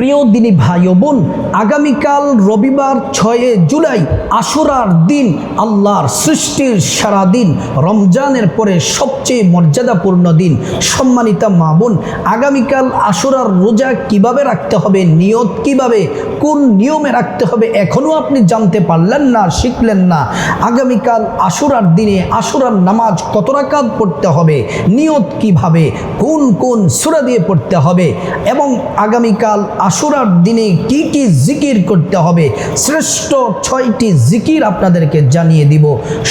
প্রিয় দিনী ভাই ও বোন, আগামীকাল রবিবার ছয়ে জুলাই আশুরার দিন, আল্লাহর সৃষ্টির সারা দিন, রমজানের পরে সবচেয়ে মর্যাদাপূর্ণ দিন। সম্মানিতা মা বোন, আগামীকাল আশুরার রোজা কীভাবে রাখতে হবে, নিয়ত কীভাবে, কোন নিয়মে রাখতে হবে এখনও আপনি জানতে পারলেন না, শিখলেন না। আগামীকাল আশুরার দিনে আশুরার নামাজ কত রাকাত পড়তে হবে, নিয়ত কীভাবে, কোন কোন সুরা দিয়ে পড়তে হবে এবং আগামীকাল আশুরার দিনে কি কি জিকির করতে হবে? শ্রেষ্ঠ ছয়টি জিকির আপনাদেরকে জানিয়ে দিব।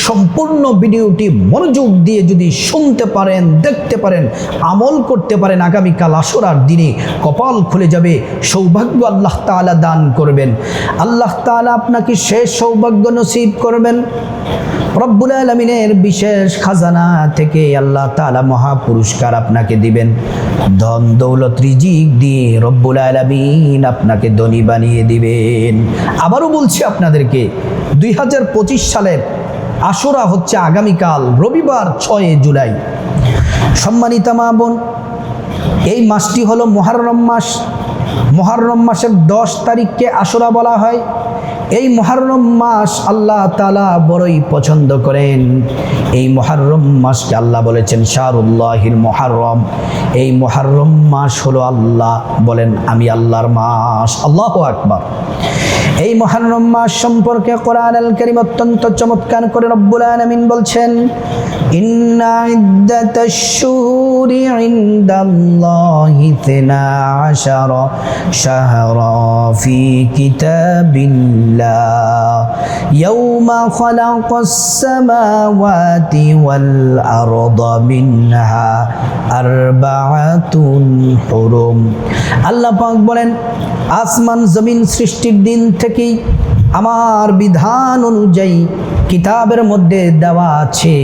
সম্পূর্ণ ভিডিওটি মনোযোগ দিয়ে যদি শুনতে পারেন, দেখতে পারেন, আমল করতে পারেন, আগামীকাল আশুরার দিনে কপাল খুলে যাবে, সৌভাগ্য আল্লাহ তাআলা দান করবেন। আল্লাহ তাআলা আপনাকে শেষ সৌভাগ্য নসিব করবেন। রব্বুল আলমিনের বিশেষ খাজানা থেকে আল্লাহ তাআলা মহাপুরস্কার আপনাকে দিবেন। ধন দৌলত রিজিক দিয়ে রব্বুল আলমিন আপনাকে ধনী বানিয়ে দিবেন। আবারও বলছি আপনাদেরকে, দুই হাজার পঁচিশ সালের আশুরা হচ্ছে আগামীকাল, রবিবার ছয় জুলাই। সম্মানিতা মা বোন, এই মাসটি হলো মহারম মাস। মহারম মাসের দশ তারিখকে আশুরা বলা হয়। এই মহারম মাস আল্লাহ তালা বড়ই পছন্দ করেন। এই মহারম মাসকে আল্লাহ বলেছেন শাহরুল্লাহির মহারম। এই মহারম মাস হলো আল্লাহ বলেন, আমি আল্লাহর মাস। আল্লাহ আকবার। এই মহারম মাস সম্পর্কে কোরআন আল করিম অত্যন্ত চমৎকার করে রব্বুল আলামিন বলছেন, ইন্না ইয়াউমা খালাকাস সামাওয়াতি ওয়াল আরদা মিনহা আরবাআতুন হুরুম। আল্লাহ পাক বলেন, আসমান জমিন সৃষ্টির দিন থেকেই আমার বিধান অনুযায়ী কিতাবের মধ্যে দেওয়া আছে,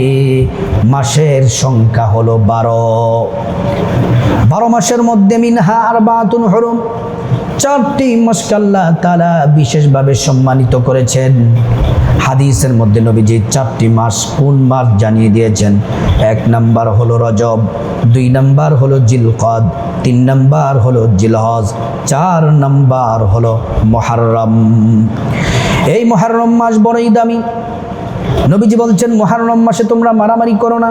মাসের সংখ্যা হলো বারো। বারো মাসের মধ্যে মিনহা আর বাতুন হরম চারটি মাসকে আল্লাহ তালা বিশেষভাবে সম্মানিত করেছেন। হাদিসের মধ্যে নবীজি চারটি মাস কোন মাস জানিয়ে দিয়েছেন? এক নাম্বার হলো রজব, দুই নাম্বার হলো জিলকদ, তিন নাম্বার হলো জিলহজ, চার নাম্বার হলো মহারম। এই মহারম মাস বড়ই দামি। নবীজি বলছেন, মহারম মাসে তোমরা মারামারি করো না,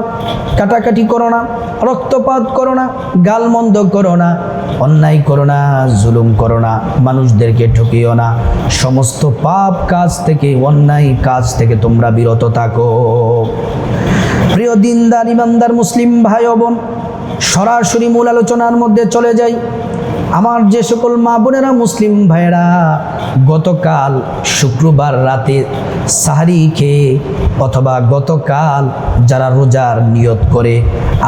কাটাকাটি করো না, রক্তপাত করো না, গালমন্দ করো না, অন্যায় করো না, জুলুম করো না, মানুষদেরকে ঠকিও না। সমস্ত পাপ কাজ থেকে, অন্যায় কাজ থেকে তোমরা বিরত থাকো। প্রিয় দিনদার, ইমানদার, মুসলিম ভাই বোন, সরাসরি মূল আলোচনার মধ্যে চলে যাই। আমার যে সকল মা বোনেরা মুসলিম ভাইয়েরা, গতকাল শুক্রবার রাতে সাহারি খেয়ে অথবা গতকাল যারা রোজার নিয়ত করে,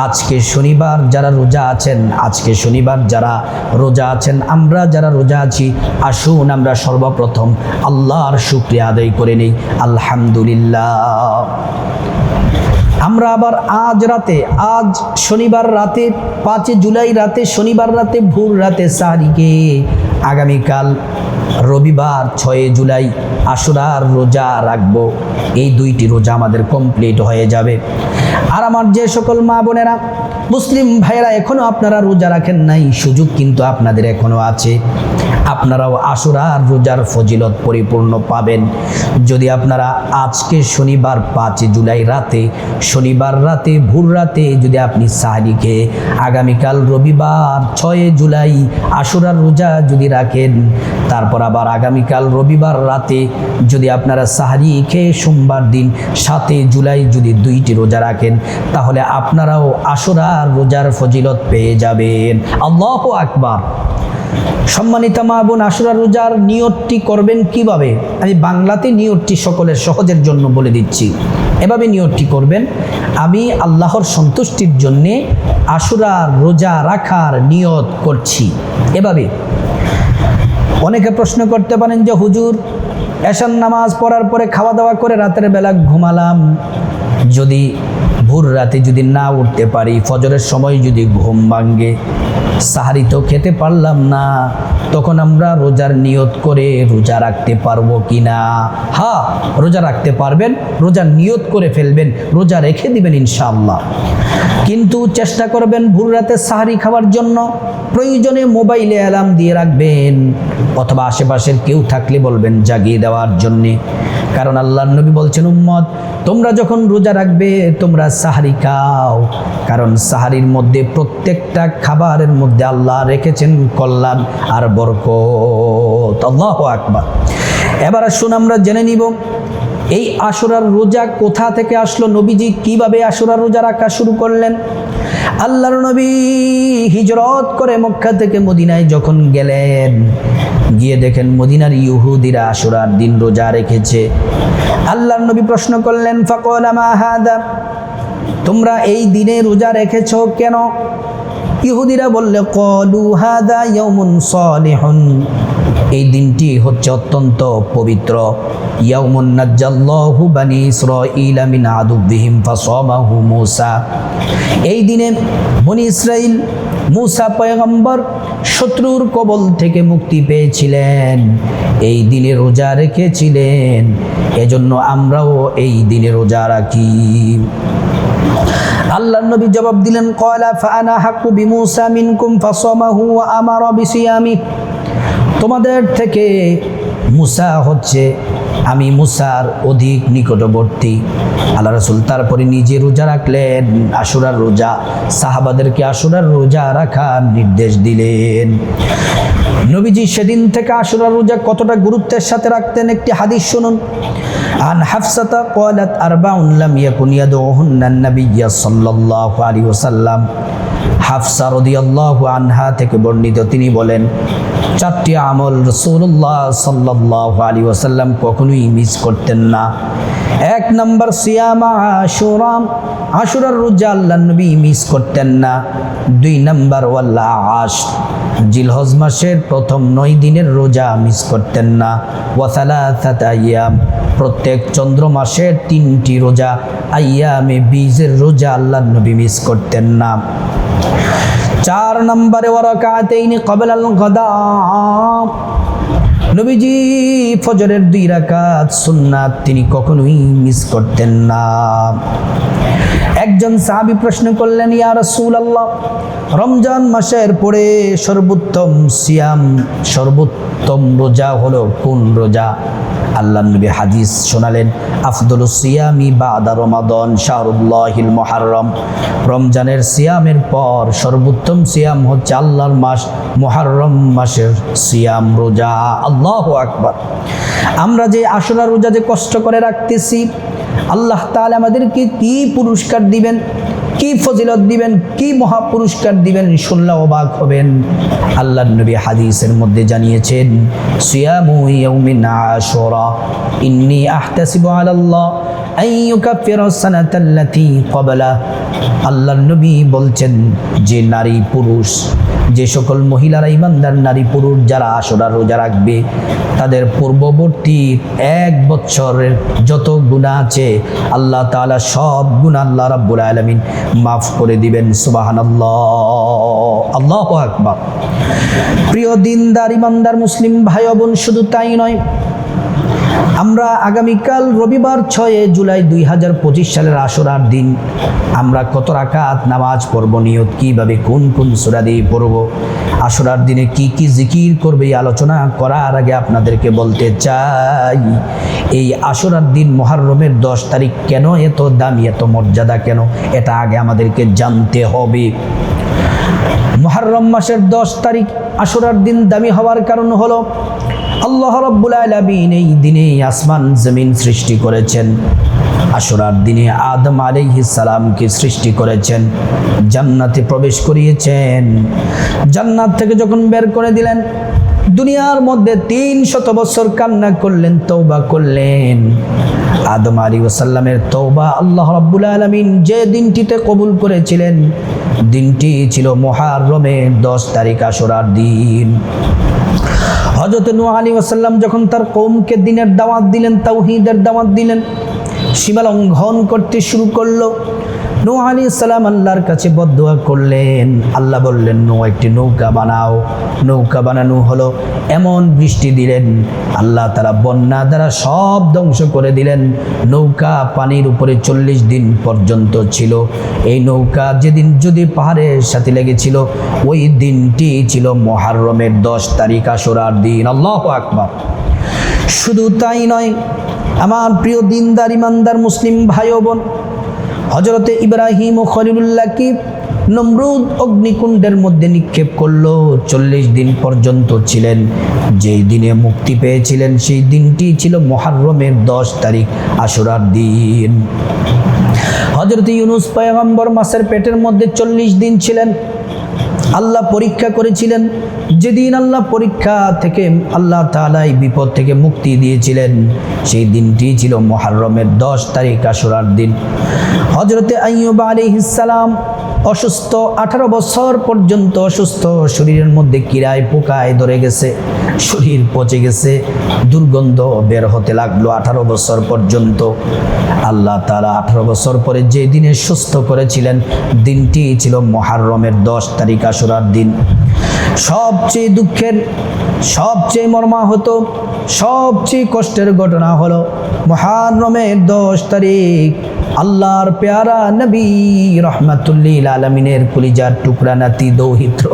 আজকে শনিবার যারা রোজা আছেন, আজকে শনিবার যারা রোজা আছেন, আমরা যারা রোজা আছি, আসুন আমরা সর্বপ্রথম আল্লাহর শুক্রিয়া আদায় করে নিই। আলহামদুলিল্লাহ। আমরা আবার আজ রাতে, আজ শনিবার রাতে, পাঁচই জুলাই রাতে, শনিবার রাতে, ভোর রাতে সাহারিকে আগামীকাল রবিবার ছয় জুলাই আশুরার রোজা রাখব। এই দুইটি রোজা আমাদের কমপ্লিট হয়ে যাবে। আর আমার যে সকল মা বোনেরা, মুসলিম ভাইয়েরা এখনও আপনারা রোজা রাখেন নাই, সুযোগ কিন্তু আপনাদের এখনও আছে। আপনারাও আশুরার রোজার ফজিলত পরিপূর্ণ পাবেন। যদি আপনারা আজকে শনিবার পাঁচ জুলাই রাতে, শনিবার রাতে, ভোর রাতে যদি আপনি সাহারি আগামীকাল রবিবার ছয় জুলাই আশুরার রোজা যদি রাখেন, তারপর আবার আগামীকাল রবিবার রাতে যদি আপনারা সাহারি খেয়ে সোমবার দিন সাতে জুলাই যদি দুইটি রোজা রাখেন, তাহলে আপনারাও আশুরার রোজার ফজিলত পেয়ে যাবেন। আল্লাহ আকবার। সম্মানিতা মা বোন, আশুরা রোজার নিয়তটি করবেন কীভাবে? আমি বাংলাতে নিয়তটি সকলের সহজের জন্য বলে দিচ্ছি। এভাবে নিয়তটি করবেন, আমি আল্লাহর সন্তুষ্টির জন্যে আশুরা রোজা রাখার নিয়ত করছি। এভাবে। অনেকে প্রশ্ন করতে পারেন যে, হুজুর এশান নামাজ পড়ার পরে খাওয়া দাওয়া করে রাতের বেলা ঘুমালাম যদি ভোর রাতে যদি না উঠতে পারি, ফজরের সময় যদি ঘুম ভাঙ্গে সাহারি তো খেতে পারলাম না, তখন আমরা রোজার নিয়ত করে রোজা রাখতে পারব কি না? হ্যাঁ রোজা রাখতে পারবেন, রোজার নিয়ত করে ফেলবেন, রোজা রেখে দিবেন ইনশাআল্লাহ। কিন্তু চেষ্টা করবেন ভোর রাতে সাহারি খাওয়ার জন্য। প্রয়োজনে মোবাইলে অ্যালার্ম দিয়ে রাখবেন। অথবা আশেপাশের কেউ থাকলে বলবেন, জাগিয়ে দেওয়ার জন্যে। কারণ আল্লাহ নবী বলছেন, উম্মত, তোমরা যখন রোজা রাখবে, তোমরা সাহারি খাও। কারণ সাহারির মধ্যে প্রত্যেকটা খাবারের মধ্যে আল্লাহ রেখেছেন কল্যাণ আর বরকত। আল্লাহ আকবার। এবার আসুন আমরা জেনে নিব এই আশুরার রোজা কোথা থেকে আসলো? নবীজি কীভাবে আশুরার রোজা রাখা শুরু করলেন? আল্লাহর নবী হিজরত করে মক্কা থেকে মদিনায় যখন গেলেন, গিয়ে দেখেন মদিনার ইহুদিরা আশুরার দিন রোজা রেখেছে। আল্লাহর নবী প্রশ্ন করলেন, ফাকল তোমরা এই দিনে রোজা রেখেছ কেন? ইহুদিরা বললে, কলু হাদা ইয়ৌমুন সলিহুন। এই দিনটি হচ্ছে অত্যন্ত পবিত্র। মূসা। এই দিনে বনি ইসরাইল মূসা পয়গম্বর শত্রুর কবল থেকে মুক্তি পেয়েছিলেন। এই দিনে রোজা রেখেছিলেন। এজন্য আমরাও এই দিনে রোজা রাখি। আল্লাহ নবী জবাব দিলেন, কয়লা ফানা হাকু বিমুসা মিনকুম ফাসামাহু ওয়া আমারা বিসিয়ামি। তোমাদের থেকে মুসা হচ্ছে আমি মুসার অধিক নিকটবর্তী আল্লাহ রসুল তারপরে নিজে রোজা রাখলেন আশুরার রোজা সাহাবাদেরকে আশুরার রোজা রাখার নির্দেশ দিলেন নবীজি সেদিন থেকে আশুরার রোজা কতটা গুরুত্বের সাথে রাখতেন একটি হাদিস শুনুন عن حفصة قالت أربع لم يكن يدعوهن النبي صلى الله عليه وسلم হাফসা রদিয়াল্লাহু আনহা থেকে বর্ণিত তিনি বলেন চারটি আমল রসুল্লাহ সাল্লাহ আলী ওসাল্লাম কখনোই মিস করতেন না। এক নম্বর সিয়ামা আশুরাম আশুরার রোজা আল্লাহ নবী মিস করতেন না। দুই নম্বর ওয়াল্লাহ আশ। জিলহজ মাসের প্রথম নয় দিনের রোজা মিস করতেন না। ওয়াসালা আয়াম। প্রত্যেক চন্দ্র মাসের তিনটি রোজা আয়ামে বীজের রোজা আল্লাহ নবী মিস করতেন না। চার নম্বরে ওরা কাতেইনি কবেলাল গদা। নবীজি ফজরের দুই রাকাত সুন্নাত তিনি কখনোই মিস করতেন না। একজন সাহাবী প্রশ্ন করলেন, ইয়া রাসূলুল্লাহ, রমজান মাসের পরে সর্বোত্তম সিয়াম, সর্বোত্তম রোজা হলো কোন রোজা? আল্লাহ নবী হাদিস শোনালেন, আফদুল সিয়ামি বাদা রমাদন শাহরুল্লাহিল মহারম রমজানের সিয়ামের পর সর্বোত্তম সিয়াম হচ্ছে আল্লাহর মাস মহারম মাসের সিয়াম রোজা। আল্লাহ আকবার। আমরা যে আশুরা রোজা যে কষ্ট করে রাখতেছি, আল্লাহ তাহলে আমাদেরকে কি পুরস্কার দিবেন, কি ফজিলত দিবেন, কি মহাপুরস্কার দিবেন শুনলে অবাক হবেন। আল্লাহ নবী হাদিসের মধ্যে জানিয়েছেন, সিয়ামু ইয়াউমিন আশুরা, ইন্নী আহতাসিবু আলাল্লাহ আল্লাহর নবী বলছেন, যে নারী পুরুষ, যে সকল মহিলারা ইমানদার নারী পুরুষ, যারা আশুরা রোজা রাখবে, তাদের পূর্ববর্তী এক বছরের যত গুণা আছে, আল্লাহ তাআলা সব গুণ আল্লাহ রাব্বুল আলামিন মাফ করে দিবেন, সুবহানাল্লাহ। আল্লাহু আকবার। প্রিয় দিনদার, ইমানদার, মুসলিম ভাই বোন, শুধু তাই নয় আমরা আগামীকাল রবিবার ছয়ে জুলাই দুই হাজার পঁচিশ সালের আসরার দিন আমরা কত রাকাত নামাজ পড়ব, নিয়ত কীভাবে, কোন কোন সুরা দিয়ে পড়ব, আসরার দিনে কি কি জিকির করবে এই আলোচনা করার আগে আপনাদেরকে বলতে চাই, এই আসরার দিন মহারমের দশ তারিখ কেন এত দামি, এত মর্যাদা কেন, এটা আগে আমাদেরকে জানতে হবে। মহারম মাসের দশ তারিখ আসরার দিন দামি হওয়ার কারণ হলো আল্লাহ রব্বুল আলামিন এই দিনে আসমান, জমিন সৃষ্টি করেছেন। আশুরার দিনে আদম সালামকে সৃষ্টি করেছেন। জান্নাতে প্রবেশ করিয়েছেন। জান্নাত থেকে যখন বের করে দিলেন, দুনিয়ার মধ্যে তিন শত বছর কান্না করলেন তৌবা করলেন। আদম আলী ওসাল্লামের তৌবা আল্লাহ রাব্বুল আলমিন যে দিনটিতে কবুল করেছিলেন, দিনটি ছিল মহারমের দশ তারিখ আশুরার দিন। হজরত নুয়া আলী ওসাল্লাম যখন তার কৌমকে দিনের দাওয়াত দিলেন, তাওহিদের দাওয়াত দিলেন সীমা লঙ্ঘন করতে শুরু করল। নৌ আলী সালাম আল্লাহর কাছে বদুয়া করলেন। আল্লাহ বললেন নৌ একটি নৌকা বানাও। নৌকা বানানো হলো, এমন বৃষ্টি দিলেন। আল্লাহ তারা বন্যা দ্বারা সব ধ্বংস করে দিলেন। নৌকা পানির উপরে চল্লিশ দিন পর্যন্ত ছিল। এই নৌকা যেদিন যদি পাহাড়ের সাথে লেগেছিল, ওই দিনটি ছিল মহারমের দশ তারিখ আসরার দিন। আল্লাহ আকবার। শুধু তাই নয়, আমার প্রিয় দিনদার, ইমানদার মুসলিম ভাই বোন হজরতে ইব্রাহিম ও খলিলুল্লাহকে নমরুদ অগ্নিকুণ্ডের মধ্যে নিক্ষেপ করল। চল্লিশ দিন পর্যন্ত ছিলেন, যেই দিনে মুক্তি পেয়েছিলেন সেই দিনটি ছিল মহারমের দশ তারিখ আশুরার দিন। হজরত ইউনুস পয়গম্বর মাসের পেটের মধ্যে চল্লিশ দিন ছিলেন আল্লাহ পরীক্ষা করেছিলেন। যেদিন আল্লাহ পরীক্ষা থেকে আল্লাহ তালাই বিপদ থেকে মুক্তি দিয়েছিলেন, সেই দিনটি ছিল মহারমের দশ তারিখ আশুরার দিন। হজরতে আইয়ুব ইসালাম অসুস্থ, আঠারো বছর পর্যন্ত অসুস্থ, শরীরের মধ্যে কিরায় পোকায় ধরে গেছে। শরীর পচে গেছে, দুর্গন্ধ বের হতে লাগল আঠারো বছর পর্যন্ত। আল্লাহ তারা আঠারো বছর পরে যে দিনে সুস্থ করেছিলেন, দিনটি ছিল মহারমের দশ তারিখ আশুরার দিন। সবচেয়ে দুঃখের, সবচেয়ে মর্মাহত, সবচেয়ে কষ্টের ঘটনা হলো মহারমের দশ তারিখ। আল্লাহর পেয়ারা নবী রহমাতুল্লিল আলমিনের কুলিজার টুকরা নাতি দৌহিত্র।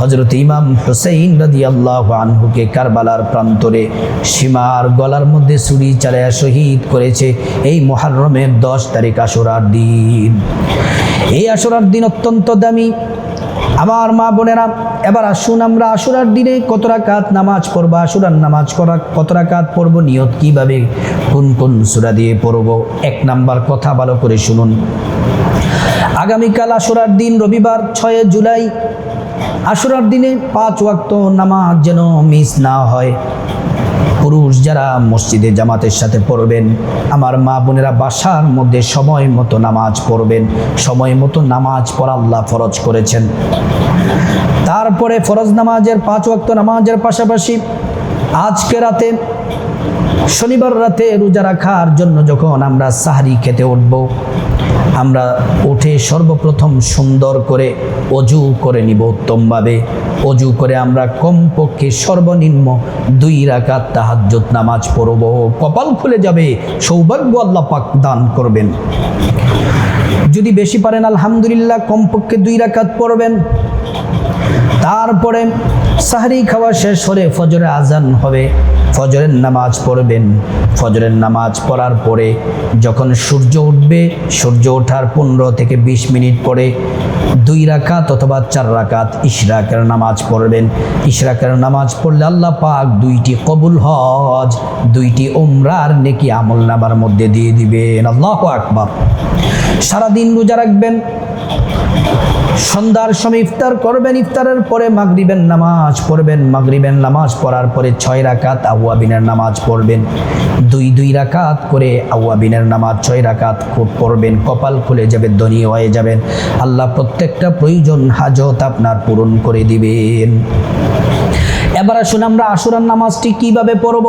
হজরত ইমাম হুসেইন রাজি আল্লাহ আনহুকে কারবালার প্রান্তরে সীমার গলার মধ্যে ছুরি চালায়া শহীদ করেছে এই মহারমের দশ তারিখ আসরার দিন। এই আসরার দিন অত্যন্ত দামি। আমার মা বোনেরা, এবার আসুন আমরা আশুরার দিনে কত কাত নামাজ পড়ব, আশুরার নামাজ করা কত কাত পড়ব, নিয়ত কীভাবে, কোন কোন সুরা দিয়ে পড়ব, এক নাম্বার কথা ভালো করে শুনুন। আগামীকাল আশুরার দিন রবিবার, ছয় জুলাই, আশুরার দিনে পাঁচ ওয়াক্ত নামাজ যেন মিস না হয়। পুরুষ যারা মসজিদে জামাতের সাথে পড়বেন, আমার মা বোনেরা বাসার মধ্যে সময় মতো নামাজ পড়বেন। সময় মতো নামাজ পড়া আল্লাহ ফরজ করেছেন। তারপরে ফরজ নামাজের পাঁচ ওয়াক্ত নামাজের পাশাপাশি আজকে রাতে, শনিবার রাতে রোজা রাখার জন্য যখন আমরা সাহারি খেতে উঠব আমরা উঠে সর্বপ্রথম সুন্দর করে অজু করে নিব উত্তমভাবে। অজু করে আমরা কমপক্ষে সর্বনিম্ন দুই রাকাত তাহাজ্জুদ নামাজ পড়ব। কপাল খুলে যাবে, সৌভাগ্য আল্লাহ পাক দান করবেন। যদি বেশি পারেন, আলহামদুলিল্লাহ, কমপক্ষে দুই রাকাত পড়বেন। তারপরে সাহারি খাওয়া শেষ হলে ফজরে আজান হবে। ফজরের নামাজ পড়বেন। ফজরের নামাজ পড়ার পরে যখন সূর্য উঠবে, সূর্য ওঠার পনেরো থেকে বিশ মিনিট পরে দুই রাকাত অথবা চার রাকাত ইশরাকের নামাজ পড়বেন। ইশরাকের নামাজ পড়লে আল্লাহ পাক দুইটি কবুল হজ, দুইটি উমরার নেকি আমল নামার মধ্যে দিয়ে দিবেন। আল্লাহ আকবার। সারাদিন রোজা রাখবেন সন্ধ্যার সময় ইফতার করবেন, ইফতারের পরে মাগরিবের নামাজ পড়বেন। মাগরিবের নামাজ পড়ার পরে ছয় রাকাত আউয়াবিনের নামাজ পড়বেন। দুই দুই রাকাত করে আউয়াবিনের নামাজ ছয় রাকাত পড়বেন। কপাল খুলে যাবে, ধনী হয়ে যাবেন। আল্লাহ প্রত্যেকটা প্রয়োজন হাজত আপনার পূরণ করে দিবেন। এবার আসুন আমরা আশুরার নামাজটি কীভাবে পড়ব?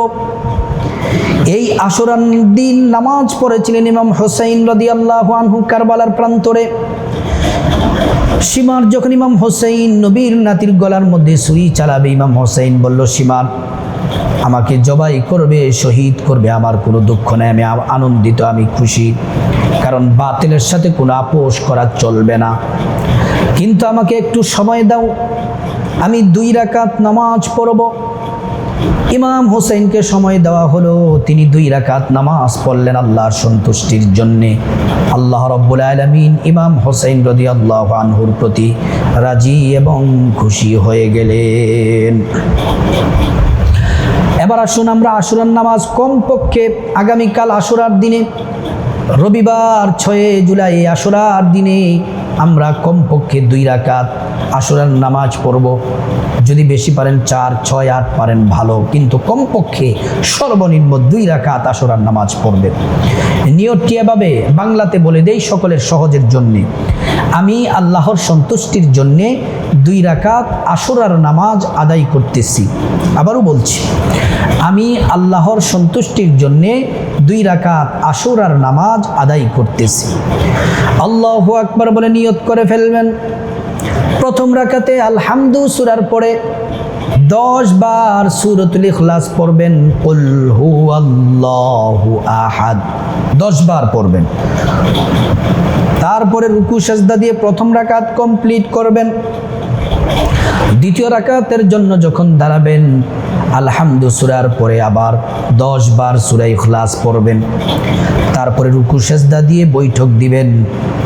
এই আশুরান দিন নামাজ পড়েছিলেন ইমাম হোসাইন রদি আল্লাহ আনহু কারবালার প্রান্তরে। সীমার যখন ইমাম হোসেইন নবীর নাতির গলার মধ্যে সুই চালাবে, ইমাম হোসেইন বলল সীমার আমাকে জবাই করবে, শহীদ করবে, আমার কোনো দুঃখ নেই, আমি আনন্দিত, আমি খুশি, কারণ বাতিলের সাথে কোনো আপোষ করা চলবে না। কিন্তু আমাকে একটু সময় দাও, আমি দুই রাকাত নামাজ পড়ব। ইমাম হোসেনকে সময় দেওয়া হলো। তিনি দুই রাকাত নামাজ পড়লেন আল্লাহর সন্তুষ্টির জন্যে। আল্লাহ রব্বুল আলমিন ইমাম হোসেন রদি আল্লাহ আনহুর প্রতি রাজি এবং খুশি হয়ে গেলেন। এবার আসুন আমরা আশুরার নামাজ কমপক্ষে আগামীকাল আশুরার দিনে। রবিবার ছয় জুলাই আশুরার দিনে আমরা কমপক্ষে দুই রাকাত আসরের নামাজ পড়ব। যদি বেশি পারেন চার, ছয়, আট পারেন ভালো, কিন্তু কমপক্ষে সর্বনিম্ন দুই রাকাত আসরার নামাজ পড়বেন। নিয়তটি এভাবে? বাংলাতে বলে দেই সকলের সহজের জন্যে। আমি আল্লাহর সন্তুষ্টির জন্যে দুই রাকাত আসরার নামাজ আদায় করতেছি। আবারও বলছি, আমি আল্লাহর সন্তুষ্টির জন্যে দুই রাকাত আসরার নামাজ আদায় করতেছি। আল্লাহ আকবার বলে নিয়ত করে ফেলবেন। প্রথম রাকাতে আলহামদু সুরার পরে দশ বার সুরতুল ইখলাস পড়বেন। আহাদ। দশ বার পড়বেন। তারপরে রুকু, সাজদা দিয়ে প্রথম রাকাত কমপ্লিট করবেন। দ্বিতীয় রাকাতের জন্য যখন দাঁড়াবেন আলহামদু সুরার পরে আবার দশ বার সুরাই ইখলাস পড়বেন। তারপরে রুকু সেজদা দিয়ে বৈঠক দিবেন।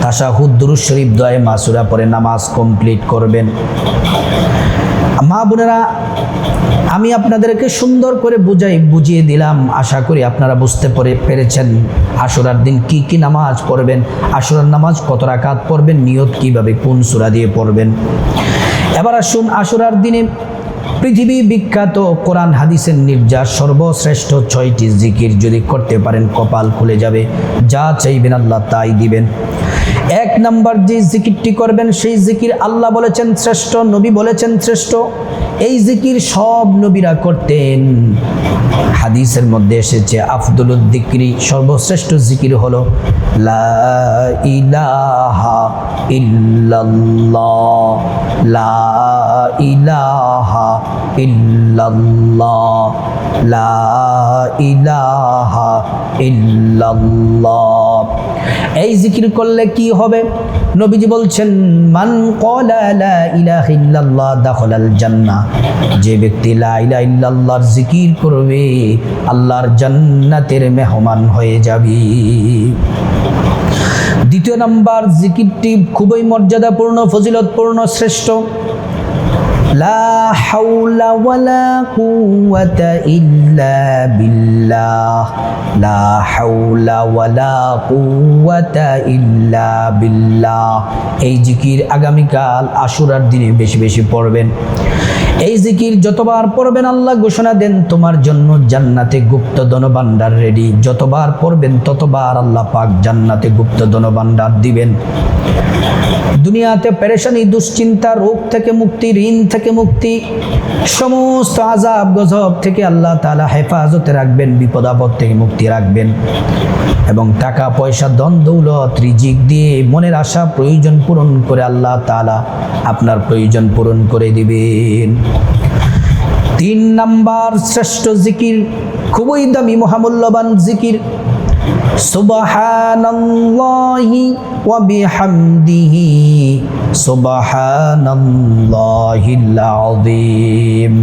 তাশাহুদ দুরুজ শরীফ দয় মাসুরা পরে নামাজ কমপ্লিট করবেন। মা বোনেরা, আমি আপনাদেরকে সুন্দর করে বুঝাই, বুঝিয়ে দিলাম। আশা করি আপনারা বুঝতে পরে পেরেছেন আশুরার দিন কি কি নামাজ পড়বেন, আশুরার নামাজ কত রাকাত পড়বেন, নিয়ত কীভাবে কোন সুরা দিয়ে পড়বেন। এবার আসুন আশুরার দিনে পৃথিবী বিখ্যাত কোরআন হাদিসের নির্যাস, সর্বশ্রেষ্ঠ ছয়টি জিকির যদি করতে পারেন, কপাল খুলে যাবে। যা চাইবেন আল্লাহ তাই দিবেন। এক নাম্বার যে জিকিরটি করবেন, সেই জিকির আল্লাহ বলেছেন শ্রেষ্ঠ, নবী বলেছেন শ্রেষ্ঠ। এই জিকির সব নবীরা করতেন। হাদিসের মধ্যে এসেছে, আফদুল দিকরি সর্বশ্রেষ্ঠ জিকির হলো, লা ইলাহা ইল্লাল্লাহ, লা ইলাহা এই জিকির করলে কি হবে? নবীজি বলছেন, মান ক্বালা লা ইলাহা ইল্লাল্লাহ দাখালাল জান্নাহ। যে ব্যক্তি লা ইল্লাল্লাহর জিকির করবে, আল্লাহর জান্নাতের মেহমান হয়ে যাবে। দ্বিতীয় নাম্বার, জিকিরটি খুবই মর্যাদাপূর্ণ, ফজিলতপূর্ণ, শ্রেষ্ঠ। লা হাওলা ওয়ালা কুওয়াতা ইল্লা বিল্লাহ। লা হাওলা ওয়ালা কুওয়াতা ইল্লা বিল্লাহ। এই জিকির আগামীকাল আশুরার দিনে বেশি বেশি পড়বেন। এই জিকির যতবার পড়বেন আল্লাহ ঘোষণা দেন, তোমার জন্য জান্নাতে গুপ্ত ধনভাণ্ডার রেডি যতবার পড়বেন, ততবার আল্লাহ পাক জান্নাতে গুপ্ত ধনভাণ্ডার দিবেন। দুনিয়াতে পেরেশানি, দুশ্চিন্তা, রোগ থেকে মুক্তি, ঋণ থেকে মুক্তি, সমস্ত আজাব গজব থেকে আল্লাহ তালা হেফাজতে রাখবেন, বিপদ আপদ থেকে মুক্তি রাখবেন। এবং টাকা, পয়সা দন দৌলত, রিজিক দিয়ে মনের আশা, প্রয়োজন পূরণ করে আল্লাহ তালা আপনার প্রয়োজন পূরণ করে দিবেন। তিন নাম্বার শ্রেষ্ঠ জিকির, খুবই দামি, মহামূল্যবান জিকির। সুবহানাল্লাহি ওয়া বিহামদিহি সুবহানাল্লাহিল আযীম।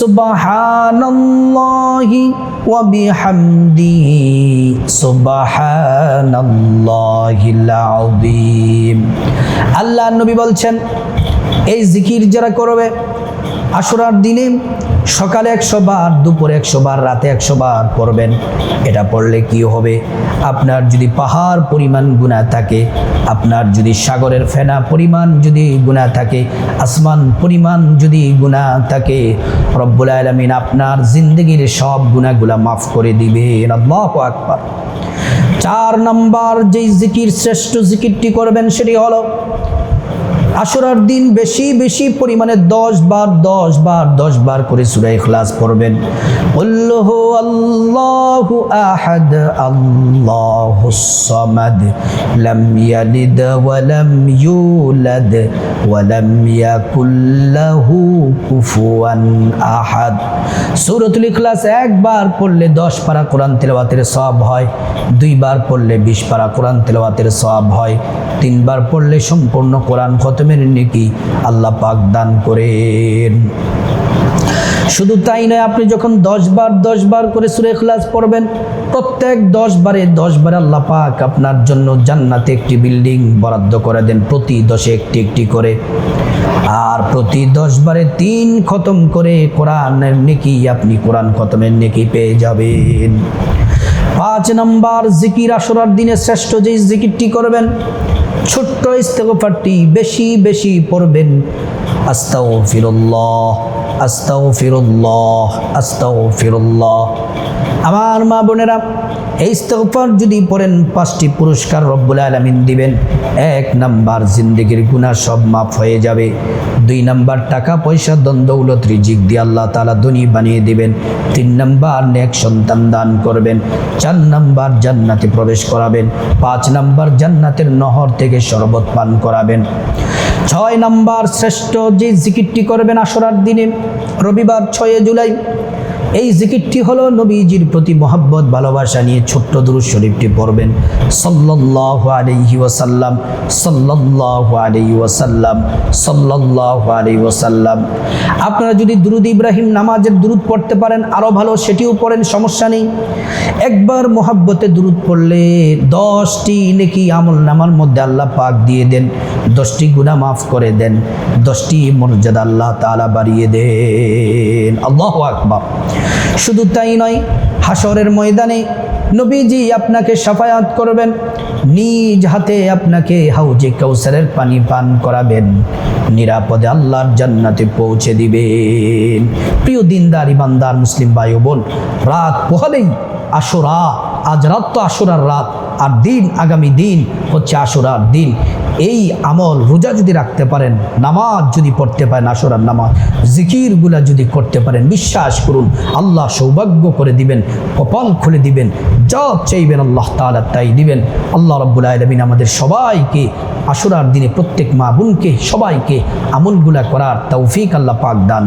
সুবহানাল্লাহি ওয়া বিহামদিহি সুবহানাল্লাহিল আযীম। আল্লাহ নবী বলছেন, এই জিকির যারা করবে আশুরার দিনে সকালে একশো বার, দুপুরে একশো বার, রাতে একশো বার পড়বেন। এটা পড়লে কি হবে? আপনার যদি পাহাড় পরিমাণ গুণা থাকে, আপনার যদি সাগরের ফেনা পরিমাণ যদি গুণা থাকে, আসমান পরিমাণ যদি গুণা থাকে, রব্বুল আলমিন আপনার জিন্দগির সব গুণাগুলা মাফ করে দিবেন। আল্লাহ আকবার। চার নাম্বার যেই জিকির, শ্রেষ্ঠ জিকিরটি করবেন সেটি হলো আশুরার দিন বেশি বেশি পরিমাণে দশ বার দশ বার দশ বার করে সুরাই খ্লাস পড়বেন। উল্লহ ইয়ালিদ কুফুয়ান আহাদ। সূরাতুল ইখলাস একবার পড়লে দশ পারা কোরআন তেলাওয়াতের সওয়াব হয়, দুইবার পড়লে বিশ পারা কোরআন তেলাওয়াতের সওয়াব হয়, তিনবার পড়লে সম্পূর্ণ কোরআন খতমের নেকি আল্লাহ পাক দান করেন। শুধু তাই নয়, আপনি যখন দশ বার দশ বার করে সুরে খ্লাস পড়বেন, প্রত্যেক দশ বারে দশ বারে আল্লাহ পাক আপনার জন্য জান্নাতে একটি বিল্ডিং বরাদ্দ করে দেন, প্রতি দশে একটি একটি করে। আর প্রতি দশ বারে তিন খতম করে কোরআনের নেকি আপনি কোরআন খতমের নেকি পেয়ে যাবেন। পাঁচ নম্বর, জিকির আসরার দিনে শ্রেষ্ঠ যে জিকিরটি করবেন, ছোট্ট ইস্তেগফারটি বেশি বেশি পড়বেন। আস্তাও ফিরুল্লাহ আস্তাও ফিরুল্লাহ আমার মা বোনেরা, এই ইস্তেগফার যদি পড়েন, পাঁচটি পুরস্কার রব্বুল আলমিন দিবেন। এক নাম্বার, জিন্দগির গুণা সব মাফ হয়ে যাবে। দুই নাম্বার, টাকা, পয়সা দ্বন্দ্বৌলত রিজিক দিয়ে আল্লাহ তালা ধনী বানিয়ে দিবেন। তিন নাম্বার, নেক সন্তান দান করবেন। চার নাম্বার, জান্নাতে প্রবেশ করাবেন। পাঁচ নাম্বার, জান্নাতের নহর থেকে শরবত পান করাবেন। ছয় নম্বর শ্রেষ্ঠ যে জিকিরটি করবেন আসরার দিনে রবিবার ছয় জুলাই। এই জিকিরটি হলো নবীজির প্রতি মোহাব্বত, ভালোবাসা নিয়ে ছোট্ট দুরুদ শরীফটি পড়বেন। সাল্লাল্লাহু আলাইহি ওয়াসাল্লাম, সাল্লাল্লাহু আলাইহি ওয়াসাল্লাম, সাল্লাল্লাহু আলাইহি ওয়াসাল্লাম। আপনারা যদি দুরুদ ইব্রাহিম নামাজের দুরুদ পড়তে পারেন আরও ভালো, সেটিও পড়েন, সমস্যা নেই। একবার মোহাব্বতে দুরুদ পড়লে দশটি নেকি আমল নামার মধ্যে আল্লাহ পাক দিয়ে দেন, দশটি গুনাহ মাফ করে দেন, দশটি মর্যাদা আল্লাহ তাআলা বাড়িয়ে দেন। আল্লাহু আকবার। শুধু তাই নয় হাসরের ময়দানে নবীজি আপনাকে সাফায়াত করবেন, নিজ হাতে আপনাকে হাউজে কৌসারের পানি পান করাবেন, নিরাপদে আল্লাহর জান্নাতে পৌঁছে দিবেন। প্রিয় দিনদার, ইমানদার, মুসলিম ভাই বোন, রাত পোহালেই আশুরা আজ রাত তো আশুরার রাত, আর দিন, আগামী দিন হচ্ছে আশুরার দিন। এই আমল রোজা যদি রাখতে পারেন, নামাজ যদি পড়তে পারেন, আশুরার নামাজ, জিকিরগুলা যদি করতে পারেন, বিশ্বাস করুন, আল্লাহ সৌভাগ্য করে দিবেন, কপাল খুলে দিবেন, যা চাইবেন আল্লাহ তাআলা তাই দিবেন। আল্লাহ রব্বুল আলমিন আমাদের সবাইকে আশুরার দিনে প্রত্যেক মা বোনকে সবাইকে আমলগুলা করার তৌফিক আল্লাহ পাক দান